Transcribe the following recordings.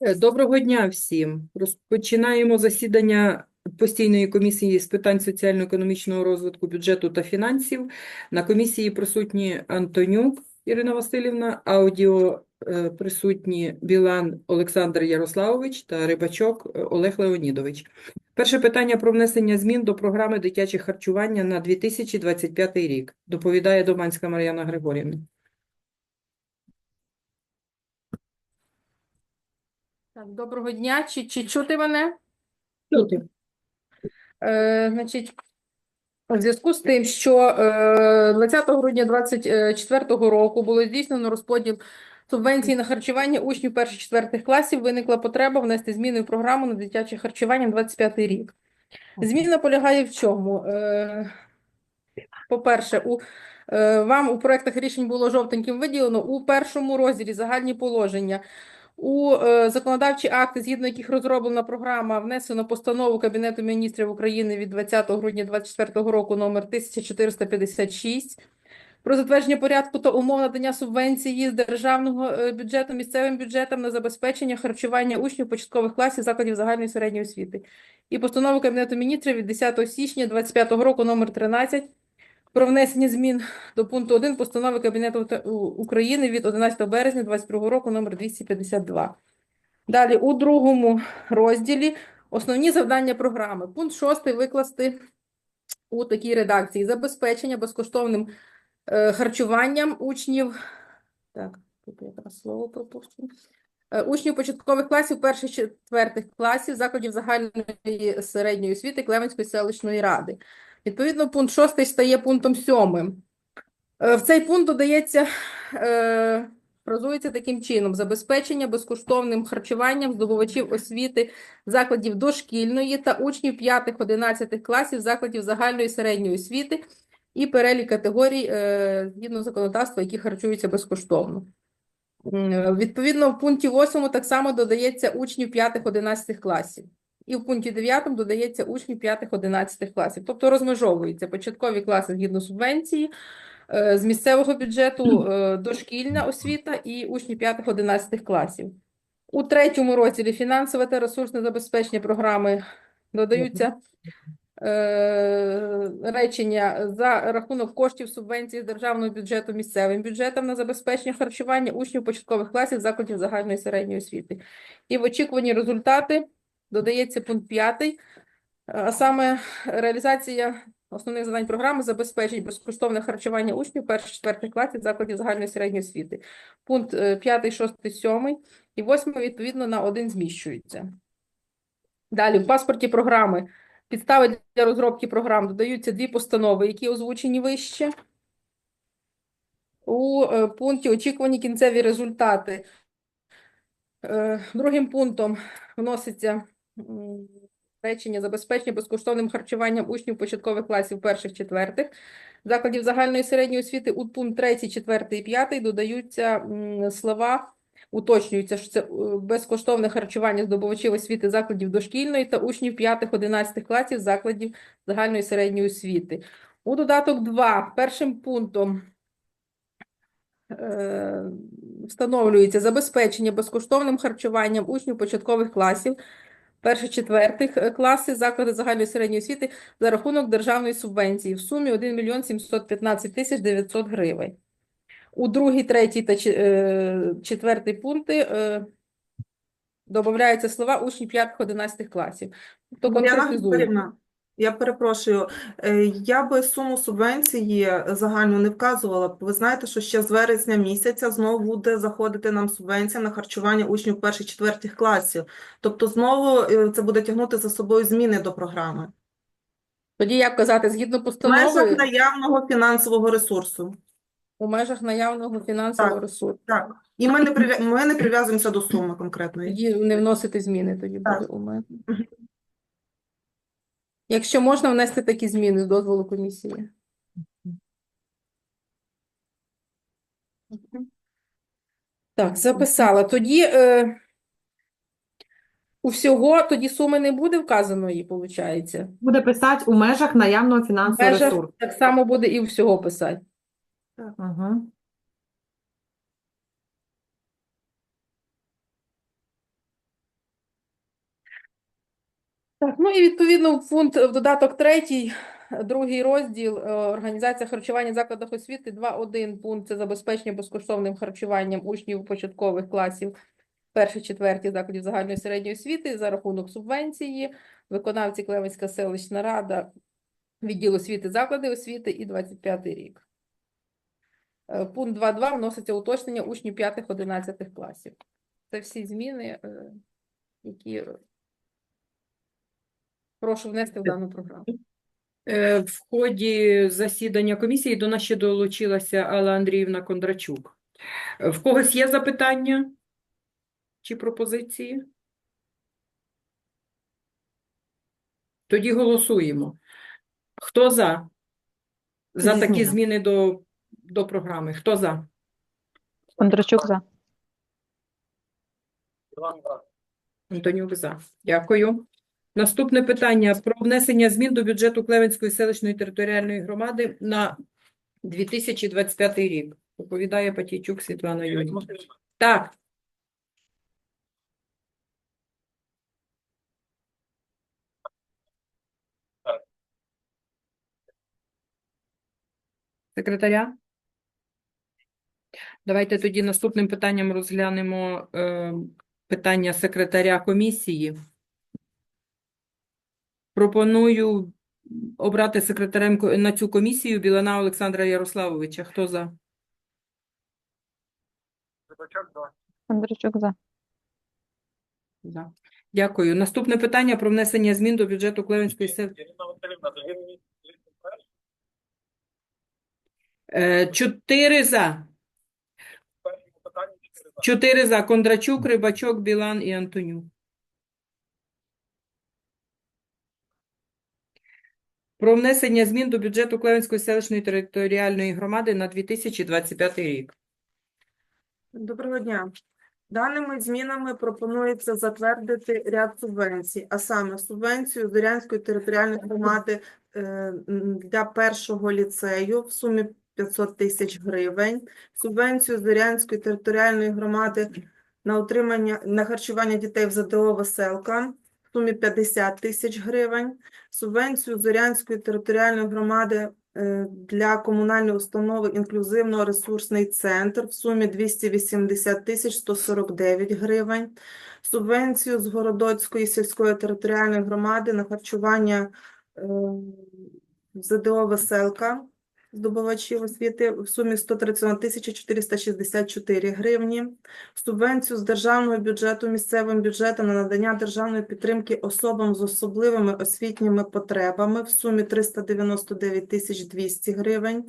Е, Доброго дня всім. Розпочинаємо засідання постійної комісії з питань соціально-економічного розвитку, бюджету та фінансів. На комісії присутні Антонюк Ірина Васильівна, аудіо е, присутні Білан Олександр Ярославович та Рибачок е, Олег Леонідович. Перше питання про внесення змін до програми дитяче харчування на 2025 рік. Доповідає Доманська Мар'яна Григорівна. Так, доброго дня. Чи, чи чути мене? Чути. Е, значить, в зв'язку з тим, що е, 20 грудня 2024 року було здійснено розподіл субвенції на харчування учнів перших-четвертих класів, виникла потреба внести зміни в програму на дитяче харчування на 25 рік. Зміна полягає в чому? Е, По-перше, у, е, вам у проектах рішень було жовтеньким виділено у першому розділі загальні положення. У е, законодавчі акти, згідно яких розроблена програма, внесено постанову Кабінету міністрів України від 20 грудня 2024 року номер 1456 про затвердження порядку та умов надання субвенції з державного е, бюджету місцевим бюджетам на забезпечення харчування учнів початкових класів закладів загальної середньої освіти. І постанову Кабінету міністрів від 10 січня 2025 року номер 13 про внесення змін до пункту 1 постанови Кабінету України від 11 березня 2022 року номер 252. Далі у другому розділі основні завдання програми. Пункт 6 викласти у такій редакції: забезпечення безкоштовним е, харчуванням учнів. Так, тут якраз слово пропущу. Е, Учнів початкових класів перших четвертих класів закладів загальної середньої освіти Клевенської селищної ради. Відповідно, пункт 6 стає пунктом 7. В цей пункт додається, е, фразується таким чином: забезпечення безкоштовним харчуванням здобувачів освіти закладів дошкільної та учнів 5-11 класів закладів загальної середньої освіти і перелік категорій е, згідно законодавства, які харчуються безкоштовно. М, Відповідно, в пункті 8 так само додається учнів 5-11 класів. І в пункті 9 додається учнів 5-11 класів. Тобто розмежовуються початкові класи згідно субвенції, е, з місцевого бюджету е, дошкільна освіта і учні 5-11 класів. У третьому розділі фінансове та ресурсне забезпечення програми додаються е, речення за рахунок коштів субвенції з державного бюджету місцевим бюджетом на забезпечення харчування учнів початкових класів закладів загальної середньої освіти. І в очікувані результати додається пункт 5, а саме реалізація основних завдань програми забезпечить безкоштовне харчування учнів перших-четвертих класів закладів загальної середньої освіти. Пункт 5, 6, 7 і 8 відповідно на один зміщуються. Далі, в паспорті програми підстави для розробки програм додаються дві постанови, які озвучені вище. У е, пункті очікувані кінцеві результати. Е, Другим пунктом вноситься речення забезпечення безкоштовним харчуванням учнів початкових класів перших-четвертих закладів загальної середньої освіти. У пункт 3, 4 і 5 додаються слова, уточнюється, що це е, безкоштовне харчування здобувачів освіти закладів дошкільної та учнів 5-11 класів закладів загальної середньої освіти. У додаток 2 першим пунктом е, встановлюється забезпечення безкоштовним харчуванням учнів початкових класів перших-четвертих е, класи заклади загальної середньої освіти за рахунок державної субвенції в сумі 1 мільйон 715 тисяч 900 гривень. У другий, третій та е, четвертий пункти е, додаються слова учнів 5-11 класів. Тобто конкретизуємо. Я перепрошую, е, я би суму субвенції загальну не вказувала. Ви знаєте, що ще з вересня місяця знову буде заходити нам субвенція на харчування учнів перших-четвертих класів. Тобто знову е, це буде тягнути за собою зміни до програми. Тоді як казати, згідно В постанови, межах наявного фінансового ресурсу. у межах наявного фінансового Так. ресурсу. Так. І ми не прив'я- ми не прив'язуємося до суми конкретної. Тоді не вносити зміни, тоді Так. буде у мене. Якщо можна внести такі зміни з дозволу комісії. Так, записала. Тоді е, у всього тоді суми не буде вказаної, виходить. Буде писати у межах наявного фінансового межах ресурсу. так само буде і у всього писати. Угу. Ну і відповідно пункт в додаток третій, другий розділ е, організація харчування в закладах освіти 2.1 пункт це забезпечення безкоштовним харчуванням учнів початкових класів перших четвертих закладів загальної середньої освіти за рахунок субвенції, виконавці Клевенська селищна рада, відділ освіти, заклади освіти і 25 рік. Е, Пункт 2.2 вноситься уточнення учнів 5-11 класів. Це всі зміни, е, які прошу внести в дану програму. Е, В ході засідання комісії до нас ще долучилася Алла Андріївна Кондрачук. Е, В когось є запитання чи пропозиції? Тоді голосуємо. Хто за? За такі зміни до, до програми. Хто за? Кондрачук за. Антонюк за. Дякую. Наступне питання про внесення змін до бюджету Клевенської селищної територіальної громади на 2025 рік. Доповідає Патійчук Світлана Юрійовна. Так. Секретаря? Давайте тоді наступним питанням розглянемо е, питання секретаря комісії. Пропоную обрати секретарем на цю комісію Білана Олександра Ярославовича. Хто за? Кондрачук за. За. Дякую. Наступне питання про внесення змін до бюджету Клевенської селищної. Ірина Василівна, то він мені Е, Чотири за. першому питанні чотири за. Чотири за. Кондрачук, Рибачок, Білан і Антонюк. Про внесення змін до бюджету Клевенської селищної територіальної громади на 2025 рік. Доброго дня. Даними змінами пропонується затвердити ряд субвенцій, а саме субвенцію Зорянської територіальної громади е, для першого ліцею в сумі 500 тисяч гривень, субвенцію Зорянської територіальної громади на утримання на харчування дітей в ЗДО «Веселка» сумі 50 тисяч гривень, субвенцію Зорянської територіальної громади е, для комунальної установи інклюзивно-ресурсний центр в сумі 280 тисяч 149 гривень, субвенцію з Городоцької сільської територіальної громади на харчування е, ЗДО «Веселка» здобувачів освіти в сумі 131 тисяча 464 гривні, субвенцію з державного бюджету місцевим бюджетом на надання державної підтримки особам з особливими освітніми потребами в сумі 399 тисяч 200 гривень,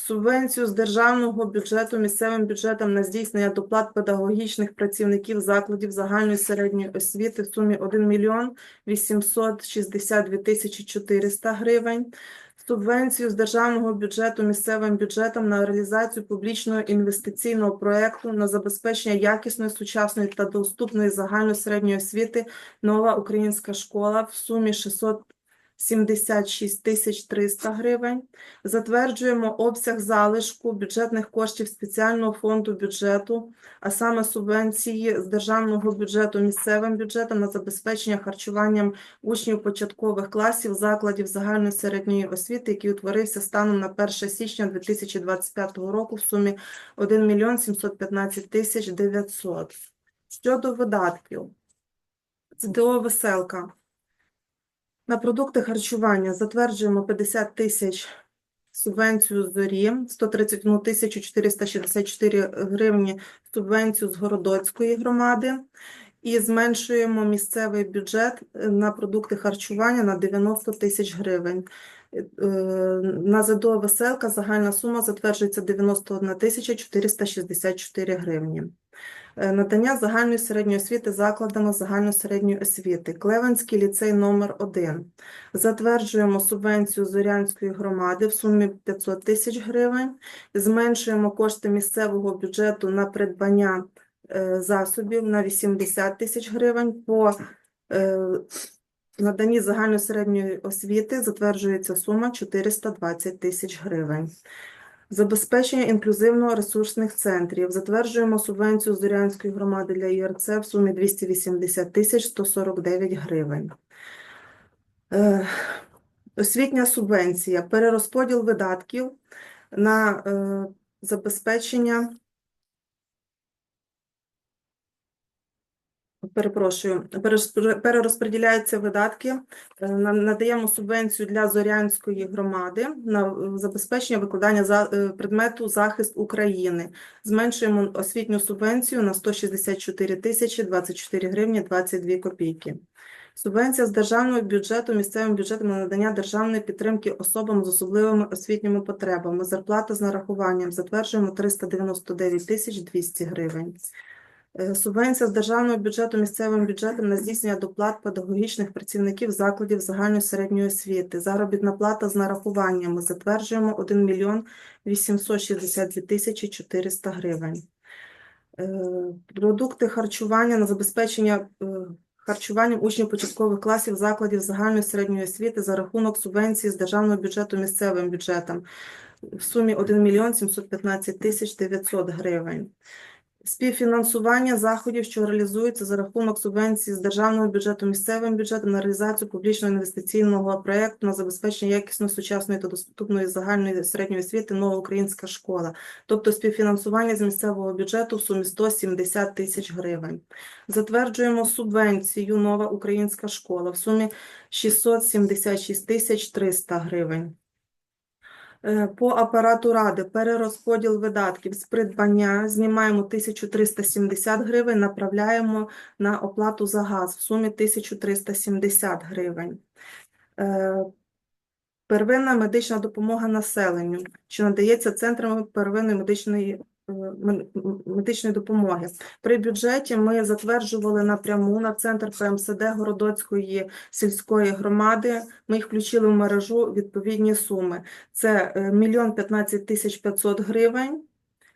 субвенцію з державного бюджету місцевим бюджетом на здійснення доплат педагогічних працівників закладів загальної середньої освіти в сумі 1 мільйон 862 тисячі 400 гривень, субвенцію з державного бюджету місцевим бюджетом на реалізацію публічного інвестиційного проекту на забезпечення якісної, сучасної та доступної загальної середньої освіти «Нова українська школа» в сумі 676 тисяч 300 гривень. Затверджуємо обсяг залишку бюджетних коштів спеціального фонду бюджету, а саме субвенції з державного бюджету місцевим бюджетом на забезпечення харчуванням учнів початкових класів закладів загальної середньої освіти, який утворився станом на 1 січня 2025 року в сумі 1 мільйон 715 тисяч 900. Щодо видатків. ЦДО «Веселка». На продукти харчування затверджуємо 50 тисяч субвенцію зорі, 131 тисячу 464 гривні субвенцію з Городоцької громади і зменшуємо місцевий бюджет е, на продукти харчування на 90 тисяч гривень. Е, На ЗДО «Веселка» загальна сума затверджується 91 тисяча 464 гривні. Е, Надання загальної середньої освіти закладами загальної середньої освіти. Клевенський ліцей номер 1 Затверджуємо субвенцію Зорянської громади в сумі 500 тисяч гривень. Зменшуємо кошти місцевого бюджету на придбання е, засобів на 80 тисяч гривень. По е, наданні загальної середньої освіти затверджується сума 420 тисяч гривень. Забезпечення інклюзивно-ресурсних центрів. Затверджуємо субвенцію Зорянської громади для ЄРЦ в сумі 280 тисяч 149 гривень. Е, Освітня субвенція, перерозподіл видатків на е, забезпечення. Перепрошую, перерозпо- перерозподіляються видатки. Е, Надаємо субвенцію для Зорянської громади на е, забезпечення викладання за- е, предмету захист України. Зменшуємо освітню субвенцію на 164 тисячі 24 гривні 22 копійки. Субвенція з державного бюджету місцевим бюджетом на надання державної підтримки особам з особливими освітніми потребами. Зарплата з нарахуванням затверджуємо 399 тисяч 200 гривень. Е, Субвенція з державного бюджету місцевим бюджетом на здійснення доплат педагогічних працівників закладів загальної середньої освіти. Заробітна плата з нарахуваннями затверджуємо 1 мільйон 862 тисячі 400 гривень. Е, Продукти харчування на забезпечення е, харчуванням учнів початкових класів закладів загальної середньої освіти за рахунок субвенції з державного бюджету місцевим бюджетом в сумі 1 мільйон 715 тисяч 900 гривень. Співфінансування заходів, що реалізуються за рахунок субвенції з державного бюджету місцевим бюджетом на реалізацію публічного інвестиційного проєкту на забезпечення якісної сучасної та доступної загальної середньої освіти нова українська школа, тобто співфінансування з місцевого бюджету в сумі 170 тисяч гривень. Затверджуємо субвенцію нова українська школа в сумі 676 тисяч 300 гривень. Е, По апарату ради. Перерозподіл видатків з придбання. Знімаємо 1370 гривень, направляємо на оплату за газ в сумі 1370 гривень. Е, Первинна медична допомога населенню, що надається центрами первинної медичної, медичної допомоги. При бюджеті ми затверджували напряму на центр ПМСД Городоцької сільської громади. Ми їх включили в мережу відповідні суми. Це е, мільйон 15 тисяч 500 гривень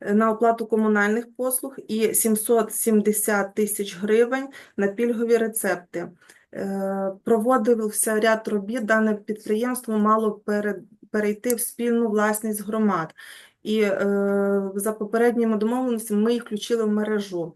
е, на оплату комунальних послуг і 770 тисяч гривень на пільгові рецепти. Е, Проводився ряд робіт, дане підприємство мало перейти в спільну власність громад. І е, за попередніми домовленостями ми їх включили в мережу.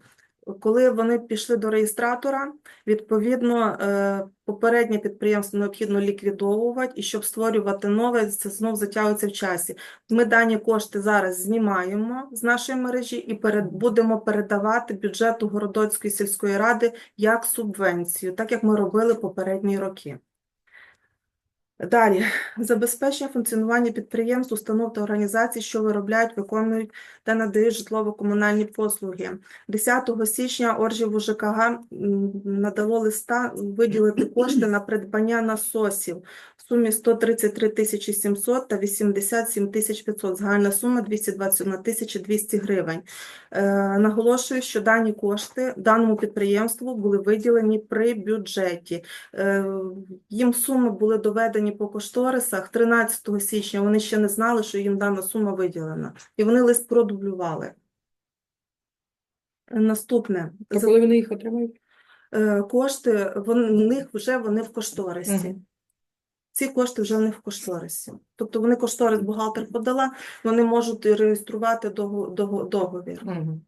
Коли вони пішли до реєстратора, відповідно, е, попереднє підприємство необхідно ліквідовувати, і щоб створювати нове, це знов затягується в часі. Ми дані кошти зараз знімаємо з нашої мережі і перед, будемо передавати бюджету Городоцької сільської ради як субвенцію, так як ми робили попередні роки. Далі, забезпечення функціонування підприємств, установ та організацій, що виробляють, виконують та надають житлово-комунальні послуги. 10 січня Оржів ЖКГ надало листа виділити кошти на придбання насосів в сумі 133 тисячі 700 та 87 тисяч 500. Загальна сума 221 тисяча 200 гривень. Е, Наголошую, що дані кошти даному підприємству були виділені при бюджеті. Е, Їм суми були доведені по кошторисах 13 січня. Вони ще не знали, що їм дана сума виділена. І вони лист продублювали. Наступне. А коли вони їх отримають? е, Кошти, вон- в них вже вони в кошторисі. Мгм. Ці кошти вже них в кошторисі. Тобто вони кошторис бухгалтер подала, вони можуть реєструвати дого- дого- договір. Мгм.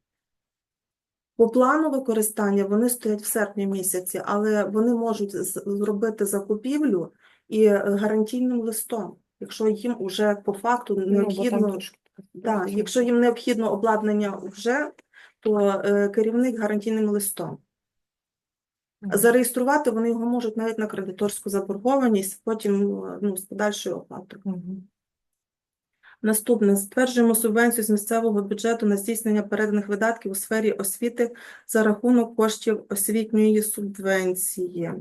По плану використання вони стоять в серпні місяці, але вони можуть зробити закупівлю і е, гарантійним листом, якщо їм вже по факту Ну, необхідно, трошки да, якщо їм необхідно обладнання вже, то е, керівник гарантійним листом. Зареєструвати вони його можуть навіть на кредиторську заборгованість, потім е, ну, з подальшою оплатою. Мгм. Наступне. Затверджуємо субвенцію з місцевого бюджету на здійснення переданих видатків у сфері освіти за рахунок коштів освітньої субвенції. Е,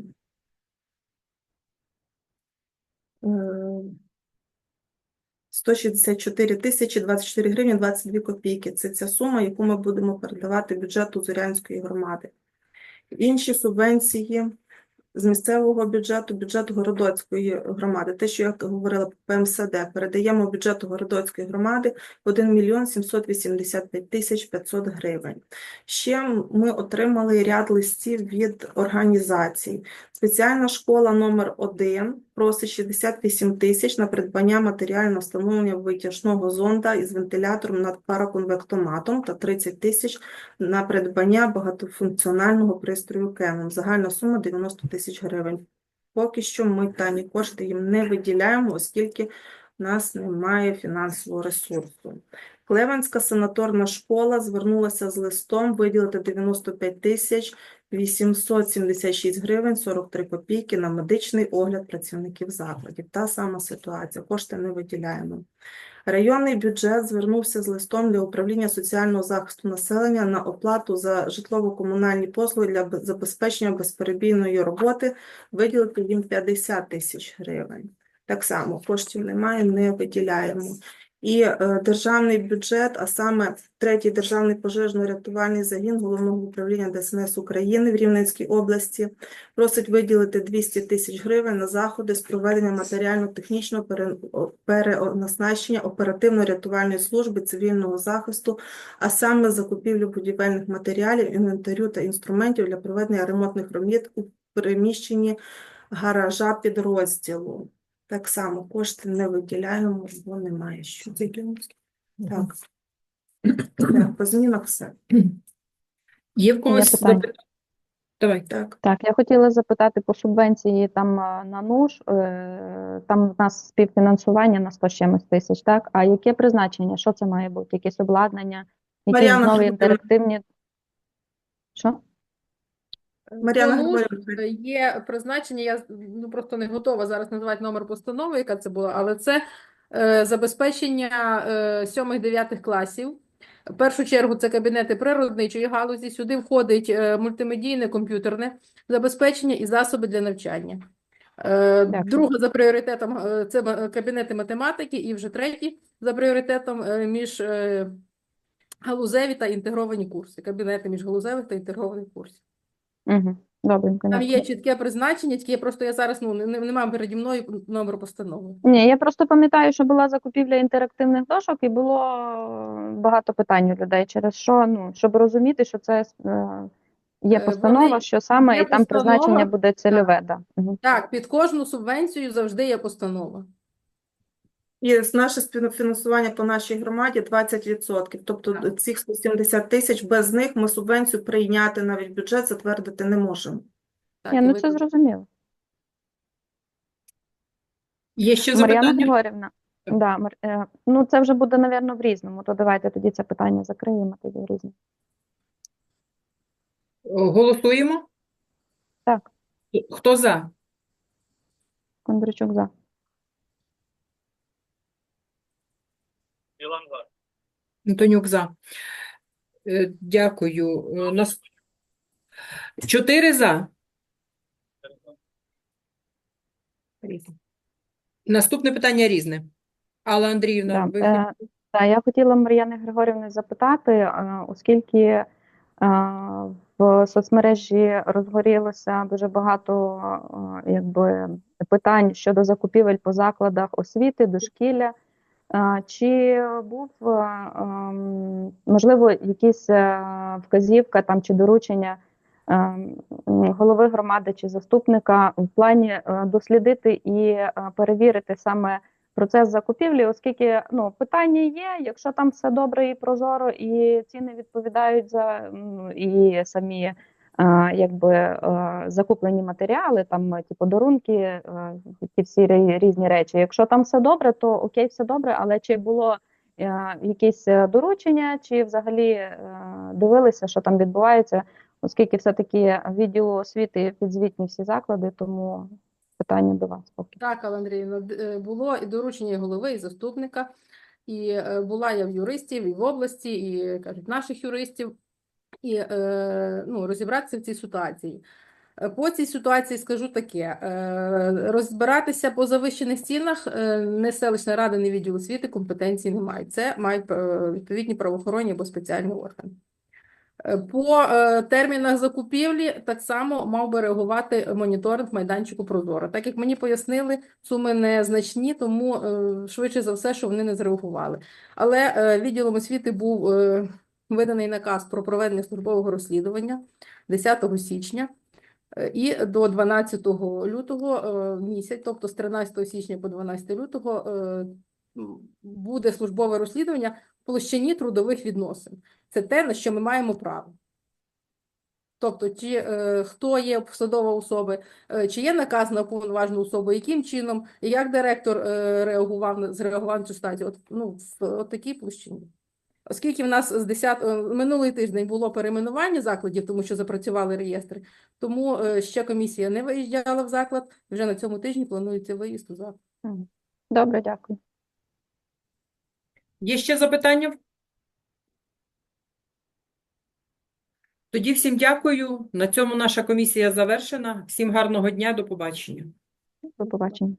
164 тисячі 24 гривні 22 копійки. Це ця сума, яку ми будемо передавати бюджету Зорянської громади. Інші субвенції з місцевого бюджету, бюджету Городоцької громади. Те, що я говорила по ПМСД, передаємо бюджету Городоцької громади 1 мільйон 785 тисяч 500 гривень. Ще ми отримали ряд листів від організацій. Спеціальна школа номер 1 просить 68 тисяч на придбання матеріального встановлення витяжного зонда із вентилятором над параконвектоматом та 30 тисяч на придбання багатофункціонального пристрою Canon. Загальна сума 90 тисяч гривень. поки що ми дані кошти їм не виділяємо, оскільки в нас немає фінансового ресурсу. Клевенська санаторна школа звернулася з листом виділити 95 тисяч 876 гривень 43 копійки на медичний огляд працівників закладів. Та сама ситуація, кошти не виділяємо. Районний бюджет звернувся з листом для управління соціального захисту населення на оплату за житлово-комунальні послуги для забезпечення безперебійної роботи, виділити їм 50 тисяч гривень. Так само коштів немає, не виділяємо. І е, державний бюджет, а саме третій державний пожежно-рятувальний загін головного управління ДСНС України в Рівненській області просить виділити 200 тисяч гривень на заходи з проведення матеріально-технічного пере- переоснащення оперативно-рятувальної служби цивільного захисту, а саме закупівлю будівельних матеріалів, інвентарю та інструментів для проведення ремонтних робіт у приміщенні гаража підрозділу. Так само кошти не виділяємо, бо немає що. Так. Так, по змінах все. Є в когось питання. запитання? Давай. Так. Так, я хотіла запитати по субвенції там е, на НУШ, е, там в нас співфінансування на 100 чимось тисяч, так? А яке призначення? Що це має бути? Якесь обладнання? Якісь Мар'яна нові Григорівна. інтерактивні? Що? Мар'яна Григорівна. е, є призначення, я ну, просто не готова зараз назвати номер постанови, яка це була, але це е, забезпечення е, 7-9 класів. В першу чергу це кабінети природничої галузі, сюди входить е, мультимедійне комп'ютерне забезпечення і засоби для навчання. Е. Друге за пріоритетом е, це кабінети математики, і вже третій за пріоритетом е, між е, галузеві та інтегровані курси, кабінети міжгалузевих та інтегрованих курсів. Угу. Добренько. Там є чітке призначення, тільки я просто я зараз ну не, не не маю переді мною номеру постанови. Ні, я просто пам'ятаю, що була закупівля інтерактивних дошок, і було е, багато питань у людей, через що, ну, щоб розуміти, що це е, є Е, постанова, вони- що саме, є і там постанова, призначення буде цільове. Да. Мгм. Так, під кожну субвенцію завжди є постанова. І наше співфінансування по нашій громаді 20%. Тобто Так. цих 170 тисяч, без них ми субвенцію прийняти, навіть бюджет затвердити не можемо. Так, і ну ви це зрозуміло. Є ще Мар'яна? Григорівна, да, Мар- е, ну це вже буде, напевно, в різному, то давайте тоді це питання закриємо тоді в різному. Голосуємо? Так, Хто за? Кондрачук за. Ілан за. Антонюк за. Е, Дякую. Е, Нас... Чотири за. Наступне питання різне. Алла Андріївна, ви е, та, я хотіла Мар'яни Григорівни запитати, е, оскільки е, в соцмережі розгорілося дуже багато е, якби, питань щодо закупівель по закладах освіти, дошкілля. Чи був, е, ем, можливо, якісь е, вказівка там чи доручення е, голови громади чи заступника в плані е, дослідити і перевірити саме процес закупівлі, оскільки ну, питання є, якщо там все добре і прозоро, і ціни відповідають за і самі якби е, закуплені матеріали, там е, ті подарунки, е, ті всі різні речі. Якщо там все добре, то окей, все добре, але чи було якісь доручення, чи взагалі дивилися, що там відбувається, оскільки все-таки відділу освіти підзвітні всі заклади, тому питання до вас поки. Так, Алла Андріївна, було і доручення голови, і заступника, і була я в юристів, і в області, і кажуть, наших юристів, і е, ну, розібратися в цій ситуації. Е, По цій ситуації скажу таке: е, розбиратися по завищених цінах не селищна рада, не відділ освіти компетенції не мають. Це мають відповідні правоохоронні або спеціальні органи. По термінах закупівлі так само мав би реагувати моніторинг майданчику Прозоро. Так як мені пояснили, суми незначні, тому е, швидше за все, що вони не зреагували. Але відділом освіти був виданий наказ про проведення службового розслідування 10 січня. Е, І до 12 лютого е, місяць, тобто з 13 січня по 12 лютого, е, буде службове розслідування в площині трудових відносин. Це те, на що ми маємо право. Тобто, чи хто є посадова особа, чи є наказ на уповноважену особу, яким чином, і як директор реагував зреагував на цю статтю? От, ну, в от такій площині. Оскільки в нас з 10 е, минулий тиждень було перейменування закладів, тому що запрацювали реєстри, тому е, ще комісія не виїжджала в заклад. Вже на цьому тижні планується виїзд у заклад. Добре, дякую. Є ще запитання? Тоді всім дякую. На цьому наша комісія завершена. Всім гарного дня, до побачення. До побачення.